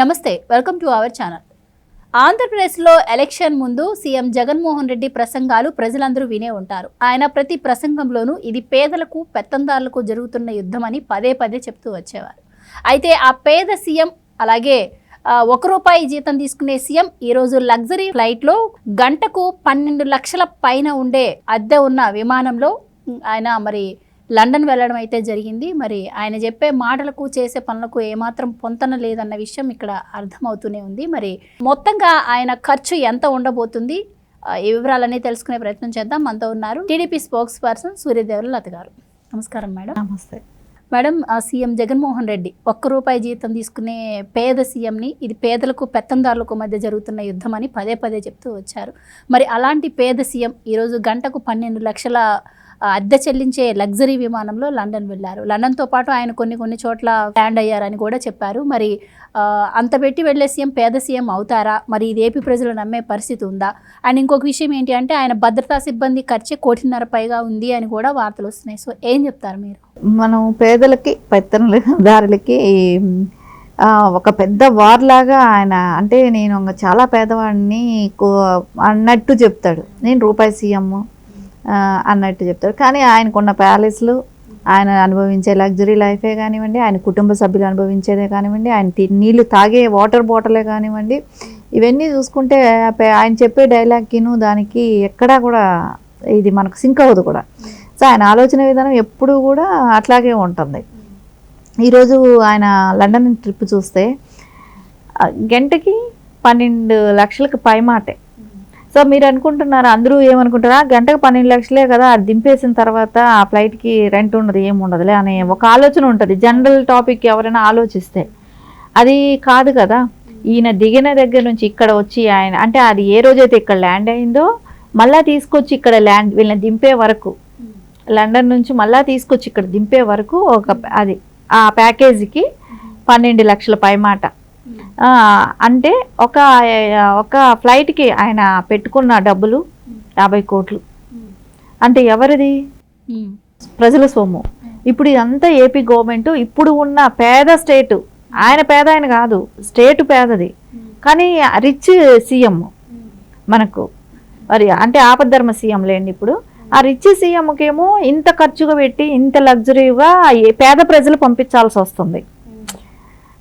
నమస్తే welcome to our channel ఆంధ్రప్రదేశ్లో election ముందు సీఎం జగన్మోహన్ రెడ్డి ప్రసంగాలు ప్రజలందరూ వినే ఉంటారు. ఆయన ప్రతి ప్రసంగంలోనూ ఇది పేదలకు పెత్తందారులకు జరుగుతున్న యుద్ధమని పదే పదే చెప్తూ వచ్చేవారు. అయితే ఆ పేద సీఎం అలాగే ఒక రూపాయి జీతం తీసుకునే సీఎం ఈరోజు లగ్జరీ ఫ్లైట్లో గంటకు పన్నెండు లక్షల పైన ఉండే అద్దె ఉన్న విమానంలో ఆయన మరి లండన్ వెళ్ళడం అయితే జరిగింది. మరి ఆయన చెప్పే మాటలకు చేసే పనులకు ఏమాత్రం పొంతన లేదన్న విషయం ఇక్కడ అర్థమవుతూనే ఉంది. మరి మొత్తంగా ఆయన ఖర్చు ఎంత ఉండబోతుంది? ఈ వివరాలన్నీ తెలుసుకునే ప్రయత్నం చేద్దాం. మనతో ఉన్నారు TDP spokesperson Suryadevula Latha గారు. నమస్కారం మేడం. నమస్తే. మేడం ఆ సీఎం జగన్మోహన్ రెడ్డి ఒక్క రూపాయి జీతం తీసుకునే పేద సీఎంని ఇది పేదలకు పెత్తందారులకు మధ్య జరుగుతున్న యుద్ధం అని పదే పదే చెప్తూ వచ్చారు. మరి అలాంటి పేద సీఎం ఈరోజు గంటకు పన్నెండు లక్షల అద్దె చెల్లించే లగ్జరీ విమానంలో లండన్ వెళ్ళారు. లండన్తో పాటు ఆయన కొన్ని కొన్ని చోట్ల ల్యాండ్ అయ్యారని కూడా చెప్పారు. మరి అంత పెట్టి వెళ్ళే సీఎం పేద సీఎం అవుతారా? మరి ఇది ఏపీ ప్రజలు నమ్మే పరిస్థితి ఉందా? అండ్ ఇంకొక విషయం ఏంటి అంటే ఆయన భద్రతా సిబ్బంది ఖర్చు కోటిన్నర పైగా ఉంది అని కూడా వార్తలు వస్తున్నాయి. సో ఏం చెప్తారు మీరు? మనం పేదలకి పెత్తనదారులకి ఒక పెద్ద వార్ లాగా ఆయన అంటే నేను చాలా పేదవాడిని కో- అన్నట్టు చెప్తాడు. నేను రూపాయి సీఎం అన్నట్టు చెప్తారు. కానీ ఆయనకున్న ప్యాలెస్లు ఆయన అనుభవించే లగ్జరీ లైఫే కానివ్వండి ఆయన కుటుంబ సభ్యులు అనుభవించేదే కానివ్వండి ఆయన తి- నీళ్ళు తాగే వాటర్ బాటిలే కానివ్వండి ఇవన్నీ చూసుకుంటే ఆయన చెప్పే డైలాగ్కిను దానికి ఎక్కడా కూడా ఇది మనకు సింక్ అవ్వదు కూడా. సో ఆయన ఆలోచన విధానం ఎప్పుడూ కూడా అట్లాగే ఉంటుంది. ఈరోజు ఆయన లండన్ ట్రిప్ చూస్తే గంటకి పన్నెండు లక్షలకు పైమాటే. సో మీరు అనుకుంటున్నారు? అందరూ ఏమనుకుంటారా? గంటకు పన్నెండు లక్షలే కదా అది దింపేసిన తర్వాత ఆ ఫ్లైట్కి రెంట్ ఉండదు ఏమి ఉండదులే అనే ఒక ఆలోచన ఉంటుంది. జనరల్ టాపిక్ ఎవరైనా ఆలోచిస్తే. అది కాదు కదా. ఈయన దిగిన దగ్గర నుంచి ఇక్కడ వచ్చి ఆయన అంటే అది ఏ రోజైతే ఇక్కడ ల్యాండ్ అయిందో మళ్ళా తీసుకొచ్చి ఇక్కడ ల్యాండ్ వీళ్ళని దింపే వరకు లండన్ నుంచి మళ్ళా తీసుకొచ్చి ఇక్కడ దింపే వరకు ఒక అది ఆ ప్యాకేజీకి పన్నెండు లక్షల పైమాట. అంటే ఒక ఒక ఫ్లైట్కి ఆయన పెట్టుకున్న డబ్బులు యాభై కోట్లు. అంటే ఎవరిది? ప్రజల సొమ్ము. ఇప్పుడు ఇదంతా ఏపీ గవర్నమెంట్ ఇప్పుడు ఉన్న పేద స్టేట్ ఆయన పేద ఆయన కాదు స్టేట్ పేదది. కానీ రిచ్ సీఎం మనకు. మరి అంటే ఆపద్ధర్మ సీఎం లేండి ఇప్పుడు. ఆ రిచ్ సీఎంకేమో ఇంత ఖర్చుగా పెట్టి ఇంత లగ్జరీగా పేద ప్రజలు పంపించాల్సి వస్తుంది.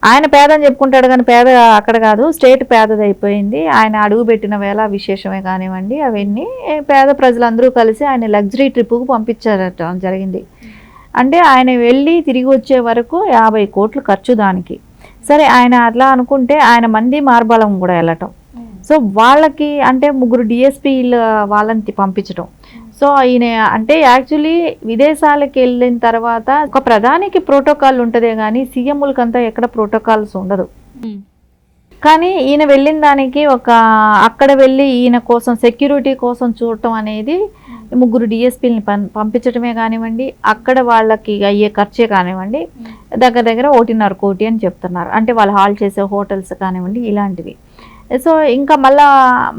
ఆయన పేద అని చెప్పుకుంటాడు కానీ పేద అక్కడ కాదు స్టేట్ పేదది అయిపోయింది. ఆయన అడుగు పెట్టిన వేళ విశేషమే కానివ్వండి అవన్నీ పేద ప్రజలందరూ కలిసి ఆయన లగ్జరీ ట్రిప్కు పంపించారట జరిగింది. అంటే ఆయన వెళ్ళి తిరిగి వచ్చే వరకు యాభై కోట్లు ఖర్చు దానికి. సరే ఆయన అట్లా అనుకుంటే ఆయన మంది మార్బలం కూడా వెళ్ళటం. సో వాళ్ళకి అంటే ముగ్గురు డిఎస్పీ వాళ్ళని పంపించడం సో ఈయన అంటే యాక్చువల్లీ విదేశాలకు వెళ్ళిన తర్వాత ఒక ప్రధానికి ప్రోటోకాల్ ఉంటుందే కానీ సీఎంలకంతా ఎక్కడ ప్రోటోకాల్స్ ఉండదు. కానీ ఈయన వెళ్ళిన దానికి ఒక అక్కడ వెళ్ళి ఈయన కోసం సెక్యూరిటీ కోసం చూడటం అనేది ముగ్గురు డిఎస్పీని పంపించడమే కానివ్వండి అక్కడ వాళ్ళకి అయ్యే ఖర్చే కానివ్వండి దగ్గర దగ్గర ఒకటిన్నర కోటి అని చెప్తున్నారు. అంటే వాళ్ళు హాల్ చేసే హోటల్స్ కానివ్వండి ఇలాంటివి. సో ఇంకా మళ్ళా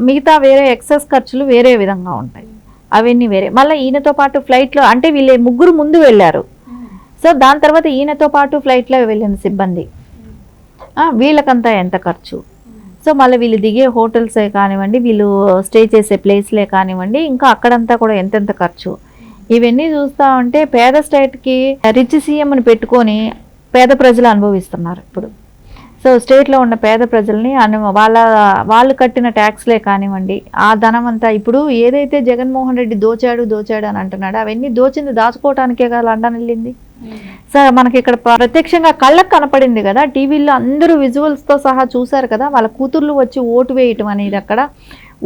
మిగతా వేరే ఎక్సెస్ ఖర్చులు వేరే విధంగా ఉంటాయి. అవన్నీ వేరే. మళ్ళీ ఈయనతో పాటు ఫ్లైట్లో అంటే వీళ్ళే ముగ్గురు ముందు వెళ్ళారు. సో దాని తర్వాత ఈయనతో పాటు ఫ్లైట్లో వెళ్ళిన సిబ్బంది. వీళ్ళకంతా ఎంత ఖర్చు? సో మళ్ళీ వీళ్ళు దిగే హోటల్సే కానివ్వండి వీళ్ళు స్టే చేసే ప్లేస్లే కానివ్వండి ఇంకా అక్కడంతా కూడా ఎంతెంత ఖర్చు? ఇవన్నీ చూస్తా ఉంటే పేద స్టేట్కి రిచ్ సీఎంని పెట్టుకొని పేద ప్రజలు అనుభవిస్తున్నారు ఇప్పుడు. సో స్టేట్లో ఉన్న పేద ప్రజల్ని అను వాళ్ళ వాళ్ళు కట్టిన ట్యాక్స్లే కానివ్వండి ఆ ధనం అంతా ఇప్పుడు ఏదైతే జగన్మోహన్ రెడ్డి దోచాడు దోచాడు అని అంటున్నాడు అవన్నీ దోచింది దాచుకోవటానికే కదా లండన్ వెళ్ళింది. సార్ మనకి ఇక్కడ ప్రత్యక్షంగా కళ్ళకు కనపడింది కదా టీవీలో అందరూ విజువల్స్తో సహా చూశారు కదా వాళ్ళ కూతుర్లు వచ్చి ఓటు వేయటం అనేది అక్కడ.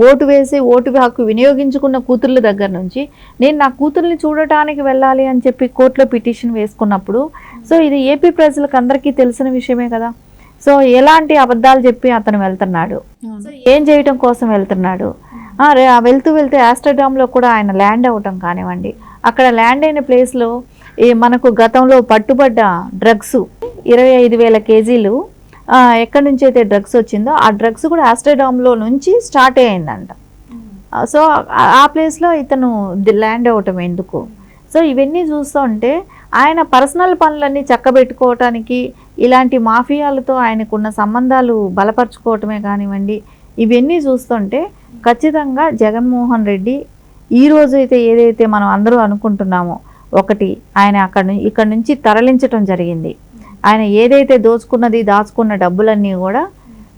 ఓటు వేసి ఓటు హక్కు వినియోగించుకున్న కూతుర్ల దగ్గర నుంచి నేను నా కూతుర్ని చూడటానికి వెళ్ళాలి అని చెప్పి కోర్టులో పిటిషన్ వేసుకున్నప్పుడు సో ఇది ఏపీ ప్రజలకు అందరికీ తెలిసిన విషయమే కదా. సో ఎలాంటి అబద్ధాలు చెప్పి అతను వెళ్తున్నాడు? సో ఏం చేయటం కోసం వెళ్తున్నాడు? వెళ్తూ వెళ్తూ ఆస్టర్డామ్లో కూడా ఆయన ల్యాండ్ అవ్వటం కానివ్వండి. అక్కడ ల్యాండ్ అయిన ప్లేస్లో ఈ మనకు గతంలో పట్టుబడ్డ డ్రగ్స్ ఇరవై ఐదు వేల కేజీలు ఎక్కడి నుంచి అయితే డ్రగ్స్ వచ్చిందో ఆ డ్రగ్స్ కూడా ఆస్టర్డామ్లో నుంచి స్టార్ట్ అయ్యిందంట. సో ఆ- ప్లేస్లో ఇతను ల్యాండ్ అవ్వటం ఎందుకు? సో ఇవన్నీ చూస్తూ ఉంటే ఆయన పర్సనల్ పనులన్నీ చక్కబెట్టుకోవటానికి ఇలాంటి మాఫియాలతో ఆయనకున్న సంబంధాలు బలపరుచుకోవటమే కానివ్వండి ఇవన్నీ చూస్తుంటే ఖచ్చితంగా జగన్మోహన్ రెడ్డి ఈ రోజు అయితే ఏదైతే మనం అందరూ అనుకుంటున్నామో ఒకటి ఆయన అక్కడ ఇక్కడ నుంచి తరలించటం జరిగింది. ఆయన ఏదైతే దోచుకున్నది దాచుకున్న డబ్బులన్నీ కూడా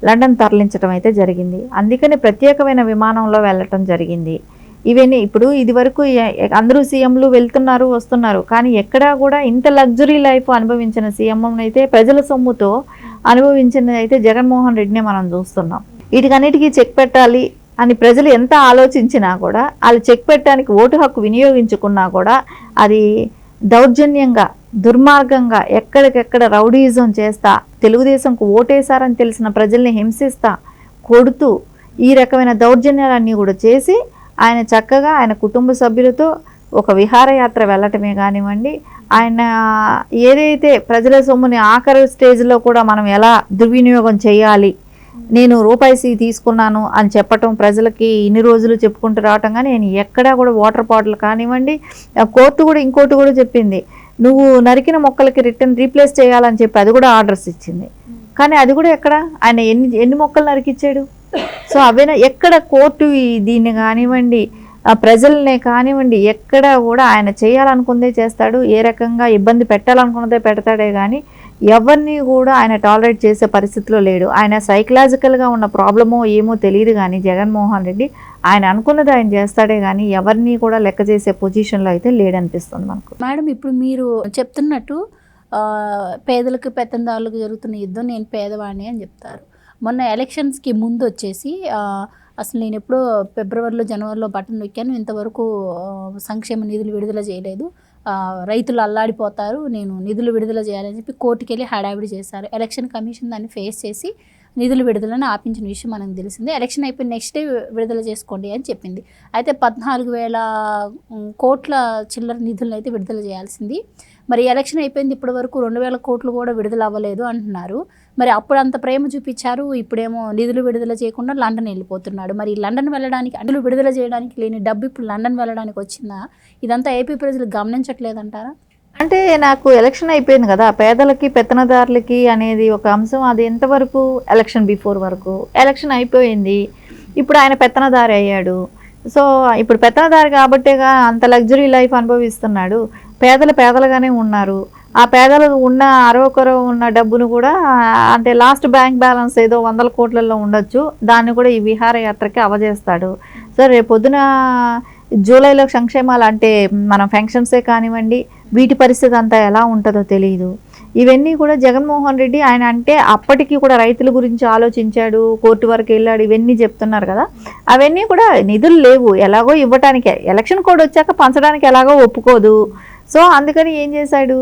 లండన్ తరలించడం అయితే జరిగింది. అందుకని ప్రత్యేకమైన విమానంలో వెళ్ళటం జరిగింది. ఇవన్నీ ఇప్పుడు ఇది వరకు అందరూ సీఎంలు వెళ్తున్నారు వస్తున్నారు. కానీ ఎక్కడా కూడా ఇంత లగ్జరీ లైఫ్ అనుభవించిన సీఎం అయితే ప్రజల సొమ్ముతో అనుభవించినది అయితే జగన్మోహన్ రెడ్డినే మనం చూస్తున్నాం. వీటికన్నిటికీ చెక్ పెట్టాలి అని ప్రజలు ఎంత ఆలోచించినా కూడా వాళ్ళు చెక్ పెట్టడానికి ఓటు హక్కు వినియోగించుకున్నా కూడా అది దౌర్జన్యంగా దుర్మార్గంగా ఎక్కడికెక్కడ రౌడీయిజం చేస్తా తెలుగుదేశంకు ఓటేశారని తెలిసిన ప్రజల్ని హింసిస్తా కొడుతూ ఈ రకమైన దౌర్జన్యాలన్నీ కూడా చేసి ఆయన చక్కగా ఆయన కుటుంబ సభ్యులతో ఒక విహారయాత్ర వెళ్ళటమే కానివ్వండి. ఆయన ఏదైతే ప్రజల సొమ్ముని ఆఖరి స్టేజ్లో కూడా మనం ఎలా దుర్వినియోగం చేయాలి నేను రూపాయి తీసుకున్నాను అని చెప్పటం ప్రజలకి ఇన్ని రోజులు చెప్పుకుంటూ రావటం కానీ నేను ఎక్కడా కూడా వాటర్ బాటిల్ కానివ్వండి కోర్టు కూడా ఇంకోటి కూడా చెప్పింది. నువ్వు నరికిన మొక్కలకి రిటర్న్ రీప్లేస్ చేయాలని చెప్పి అది కూడా ఆర్డర్స్ ఇచ్చింది. కానీ అది కూడా ఎక్కడ? ఆయన ఎన్ని ఎన్ని మొక్కలు నరికిచ్చాడు? సో అవేనా ఎక్కడ కోర్టు దీన్ని కానివ్వండి ఆ ప్రజల్నే కానివ్వండి ఎక్కడ కూడా ఆయన చేయాలనుకుందే చేస్తాడు ఏ రకంగా ఇబ్బంది పెట్టాలనుకున్నదే పెడతాడే కానీ ఎవరిని కూడా ఆయన టాలరేట్ చేసే పరిస్థితిలో లేడు. ఆయన సైకలాజికల్గా ఉన్న ప్రాబ్లమో ఏమో తెలియదు కానీ జగన్మోహన్ రెడ్డి ఆయన అనుకున్నది ఆయన చేస్తాడే కానీ ఎవరిని కూడా లెక్క చేసే పొజిషన్లో అయితే లేడనిపిస్తుంది మనకు. మేడం ఇప్పుడు మీరు చెప్తున్నట్టు పేదలకు పెత్తందారులకు జరుగుతున్న యుద్ధం నేను పేదవాడిని అని చెప్తారు. మొన్న ఎలక్షన్స్కి ముందు వచ్చేసి అసలు నేను ఎప్పుడో ఫిబ్రవరిలో జనవరిలో బటన్ నొక్కాను. ఇంతవరకు సంక్షేమ నిధులు విడుదల చేయలేదు. రైతులు అల్లాడిపోతారు. నేను నిధులు విడుదల చేయాలని చెప్పి కోర్టుకి వెళ్ళి హడావిడి చేశారు. ఎలక్షన్ కమిషన్ దాన్ని ఫేస్ చేసి నిధులు విడుదలను ఆపించిన విషయం మనకు తెలిసింది. ఎలక్షన్ అయిపోయిన నెక్స్ట్ డే విడుదల చేసుకోండి అని చెప్పింది. అయితే పద్నాలుగు వేల కోట్ల చిల్లర నిధులను అయితే విడుదల చేయాల్సింది. మరి ఎలక్షన్ అయిపోయింది ఇప్పటి వరకు రెండు వేల కోట్లు కూడా విడుదల అవ్వలేదు అంటున్నారు. మరి అప్పుడు అంత ప్రేమ చూపించారు ఇప్పుడేమో నిధులు విడుదల చేయకుండా లండన్ వెళ్ళిపోతున్నాడు. మరి లండన్ వెళ్ళడానికి అడులు విడుదల చేయడానికి లేని డబ్బు ఇప్పుడు లండన్ వెళ్ళడానికి వచ్చిందా? ఇదంతా ఏపీ ప్రజలు గమనించట్లేదంటారా? అంటే నాకు ఎలక్షన్ అయిపోయింది కదా పేదలకి పెత్తనదారులకి అనేది ఒక అంశం. అది ఎంతవరకు ఎలక్షన్ బిఫోర్ వరకు? ఎలక్షన్ అయిపోయింది ఇప్పుడు ఆయన పెత్తనదారి అయ్యాడు. సో ఇప్పుడు పెత్తనదారి కాబట్టేగా అంత లగ్జరీ లైఫ్ అనుభవిస్తున్నాడు. పేదలు పేదలుగానే ఉన్నారు. ఆ పేదలు ఉన్న అరవకొర ఉన్న డబ్బును కూడా అంటే లాస్ట్ బ్యాంక్ బ్యాలెన్స్ ఏదో వందల కోట్లలో ఉండొచ్చు. దాన్ని కూడా ఈ విహారయాత్రకి అవజేస్తాడు. సో రేపు పొద్దున జూలైలో సంక్షేమాలు అంటే మనం ఫంక్షన్సే కానివ్వండి వీటి పరిస్థితి అంతా ఎలా ఉంటుందో తెలియదు ఇవన్నీ కూడా జగన్మోహన్ రెడ్డి ఆయన అంటే అప్పటికి కూడా రైతుల గురించి ఆలోచించాడు కోర్టు వరకు వెళ్ళాడు ఇవన్నీ చెప్తున్నారు కదా. అవన్నీ కూడా నిధులు లేవు. ఎలాగో ఇవ్వటానికే ఎలక్షన్ కోడ్ వచ్చాక పంచడానికి ఎలాగో ఒప్పుకోదు. సో అందుకని ఏం చేశాడు?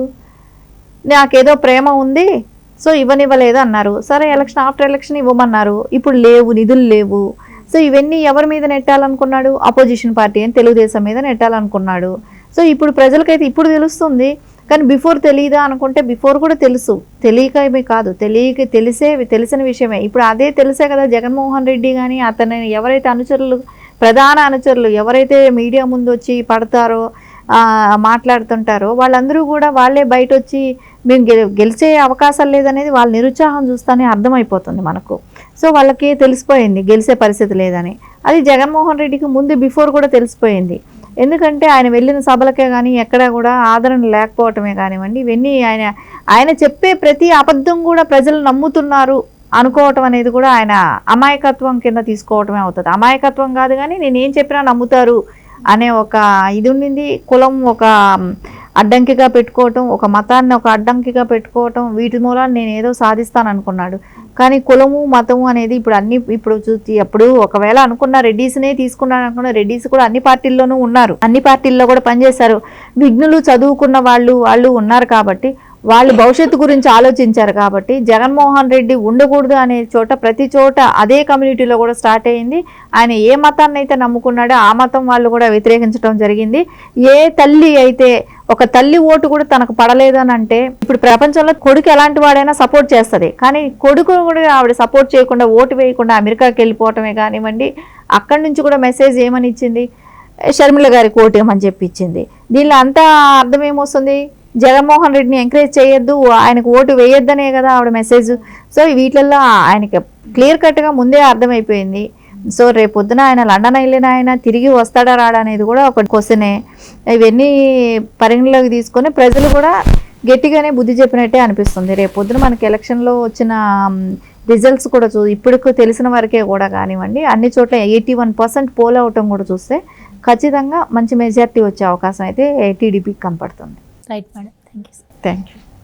నాకేదో ప్రేమ ఉంది సో ఇవ్వనివ్వలేదు అన్నారు. సరే ఎలక్షన్ ఆఫ్టర్ ఎలక్షన్ ఇవ్వమన్నారు. ఇప్పుడు లేవు నిధులు లేవు. సో ఇవన్నీ ఎవరి మీద నెట్టాలనుకున్నాడు? అపోజిషన్ పార్టీ అని తెలుగుదేశం మీద నెట్టాలనుకున్నాడు. సో ఇప్పుడు ప్రజలకైతే ఇప్పుడు తెలుస్తుంది. కానీ బిఫోర్ తెలియదా అనుకుంటే బిఫోర్ కూడా తెలుసు. తెలియక ఏమీ కాదు. తెలియక తెలిసే తెలిసిన విషయమే. ఇప్పుడు అదే తెలిసే కదా జగన్మోహన్ రెడ్డి కానీ అతని ఎవరైతే అనుచరులు ప్రధాన అనుచరులు ఎవరైతే మీడియా ముందు వచ్చి పడతారో మాట్లాడుతుంటారో. వాళ్ళందరూ కూడా వాళ్ళే బయట వచ్చి మేము గె గెలిచే అవకాశాలు లేదనేది వాళ్ళ నిరుత్సాహం చూస్తానే అర్థమైపోతుంది మనకు. సో వాళ్ళకి తెలిసిపోయింది గెలిచే పరిస్థితి లేదని. అది జగన్మోహన్ రెడ్డికి ముందు బిఫోర్ కూడా తెలిసిపోయింది. ఎందుకంటే ఆయన వెళ్ళిన సభలకే కానీ ఎక్కడా కూడా ఆదరణ లేకపోవటమే కానివ్వండి ఇవన్నీ ఆయన ఆయన చెప్పే ప్రతి అబద్ధం కూడా ప్రజలు నమ్ముతున్నారు అనుకోవటం అనేది కూడా ఆయన అమాయకత్వం కింద తీసుకోవటమే అవుతుంది. అమాయకత్వం కాదు కానీ నేను ఏం చెప్పినా నమ్ముతారు. అనే ఒక ఇది ఉండింది. కులం ఒక అడ్డంకిగా పెట్టుకోవటం ఒక మతాన్ని ఒక అడ్డంకిగా పెట్టుకోవటం వీటి మూలాన నేను ఏదో సాధిస్తాను అనుకున్నాడు కానీ కులము మతము అనేది ఇప్పుడు అన్ని ఇప్పుడు చూసి అప్పుడు ఒకవేళ అనుకున్న రెడ్డీస్నే తీసుకున్నాను అనుకున్న రెడ్డీస్ కూడా అన్ని పార్టీల్లోనూ ఉన్నారు. అన్ని పార్టీల్లో కూడా పనిచేశారు. విఘ్నులు చదువుకున్న వాళ్ళు వాళ్ళు ఉన్నారు కాబట్టి వాళ్ళు భవిష్యత్తు గురించి ఆలోచించారు కాబట్టి జగన్మోహన్ రెడ్డి ఉండకూడదు అనే చోట ప్రతి చోట అదే కమ్యూనిటీలో కూడా స్టార్ట్ అయింది. ఆయన ఏ మతాన్ని అయితే నమ్ముకున్నాడో ఆ మతం వాళ్ళు కూడా వ్యతిరేకించడం జరిగింది. ఏ తల్లి అయితే ఒక తల్లి ఓటు కూడా తనకు పడలేదని అంటే ఇప్పుడు ప్రపంచంలో కొడుకు ఎలాంటి వాడైనా సపోర్ట్ చేస్తుంది. కానీ కొడుకు కూడా ఆవిడ సపోర్ట్ చేయకుండా ఓటు వేయకుండా అమెరికాకి వెళ్ళిపోవటమే కానివ్వండి అక్కడి నుంచి కూడా మెసేజ్ ఏమని ఇచ్చింది? షర్మిల గారికి ఓటు ఏమని చెప్పి ఇచ్చింది? దీనిలో అంతా అర్థం ఏమొస్తుంది? జగన్మోహన్ రెడ్డిని ఎంకరేజ్ చేయొద్దు ఆయనకు ఓటు వేయొద్దనే కదా ఆవిడ మెసేజ్ సో వీటిల్లో ఆయనకి క్లియర్ కట్గా ముందే అర్థమైపోయింది. సో రేపు పొద్దున ఆయన లండన్ వెళ్ళిన ఆయన తిరిగి వస్తాడా రాడా అనేది కూడా ఒక క్వశ్చనే ఇవన్నీ పరిగణలోకి తీసుకొని ప్రజలు కూడా గట్టిగానే బుద్ధి చెప్పినట్టే అనిపిస్తుంది. రేపు పొద్దున మనకి ఎలక్షన్లో వచ్చిన రిజల్ట్స్ కూడా చూ ఇప్పటికు తెలిసిన వరకే కూడా కానివ్వండి అన్ని చోట్ల ఎయిటీ వన్ పర్సెంట్ పోల్ అవటం కూడా చూస్తే ఖచ్చితంగా మంచి మెజార్టీ వచ్చే అవకాశం అయితే టీడీపీకి కనపడుతుంది. Right, madam. Thank you. Thank you.